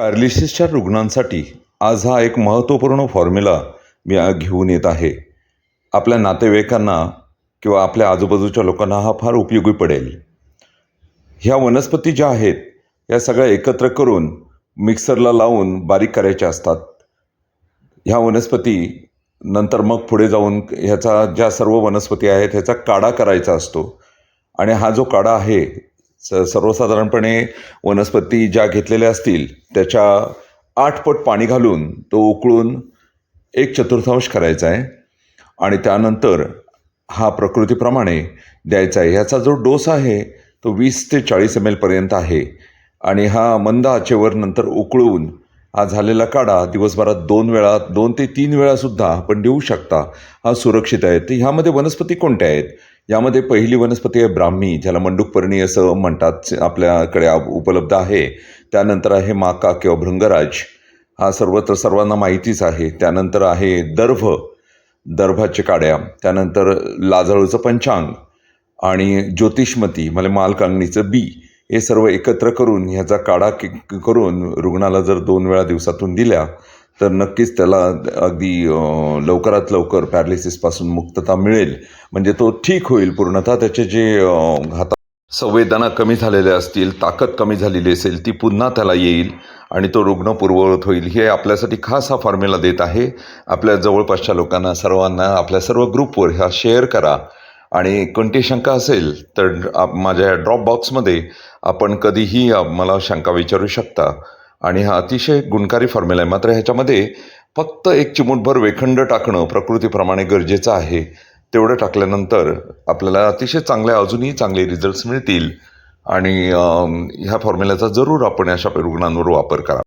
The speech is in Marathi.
पॅरालिसिसच्या रुग्णांसाठी आज हा एक महत्त्वपूर्ण फॉर्म्युला मी घेऊन येत आहे. आपल्या नातेवाईकांना किंवा आपल्या आजूबाजूच्या लोकांना हा फार उपयोगी पडेल. ह्या वनस्पती ज्या आहेत या सगळ्या एकत्र करून मिक्सरला लावून बारीक करायच्या असतात. ह्या वनस्पती नंतर मग पुढे जाऊन ह्याचा ज्या सर्व वनस्पती आहेत ह्याचा काढा करायचा असतो. आणि हा जो काढा आहे स सर्वसाधारणपणे वनस्पती ज्या घेतलेल्या असतील त्याच्या आठ पट पाणी घालून तो उकळून एक चतुर्थांश करायचा आहे. आणि त्यानंतर हा प्रकृतीप्रमाणे द्यायचा आहे. ह्याचा जो डोस आहे तो वीस ते चाळीस एम एलपर्यंत आहे. आणि हा मंद आचेवर नंतर उकळून हा झालेला काढा दिवसभरात दोन वेळा दोन ते तीन वेळासुद्धा आपण देऊ शकता. हा सुरक्षित आहे. तर ह्यामध्ये वनस्पती कोणत्या आहेत? यामध्ये पहिली वनस्पती आहे ब्राह्मी ज्याला मंडूकपर्णी असं म्हणतात आपल्याकडे उपलब्ध आहे. त्यानंतर आहे माका किंवा भृंगराज. हा सर्वत्र सर्वांना माहितीच आहे. त्यानंतर आहे दर्भ दर्भाच्या काड्या. त्यानंतर लाजाळूचं पंचांग आणि ज्योतिषमती म्हणजे मालकांगणीचं बी. हे सर्व एकत्र करून ह्याचा काढा करून रुग्णाला जर दोन वेळा दिवसातून दिल्या तर नक्कीच त्याला अगदी लवकरात लवकर पॅरालिसिसपासून मुक्तता मिळेल. म्हणजे तो ठीक होईल पूर्णतः. त्याचे जे अं, हाता संवेदना कमी झालेल्या असतील ताकद कमी झालेली असेल ती पुन्हा त्याला येईल आणि तो रुग्ण पूर्ववत होईल. हे आपल्यासाठी खास हा फॉर्म्युला देत आहे. आपल्या जवळपासच्या लोकांना सर्वांना आपल्या सर्व ग्रुपवर ह्या शेअर करा. आणि कोणती शंका असेल तर आप- माझ्या ड्रॉप बॉक्समध्ये आपण कधीही मला शंका विचारू शकता. आणि हा अतिशय गुणकारी फॉर्म्युला आहे. मात्र ह्याच्यामध्ये फक्त एक चिमूटभर वेखंड टाकणं प्रकृतीप्रमाणे गरजेचं आहे. तेवढं टाकल्यानंतर आपल्याला अतिशय चांगल्या अजूनही चांगले रिझल्ट्स मिळतील. आणि ह्या फॉर्म्युल्याचा जरूर आपण अशा रुग्णांवर वापर करा.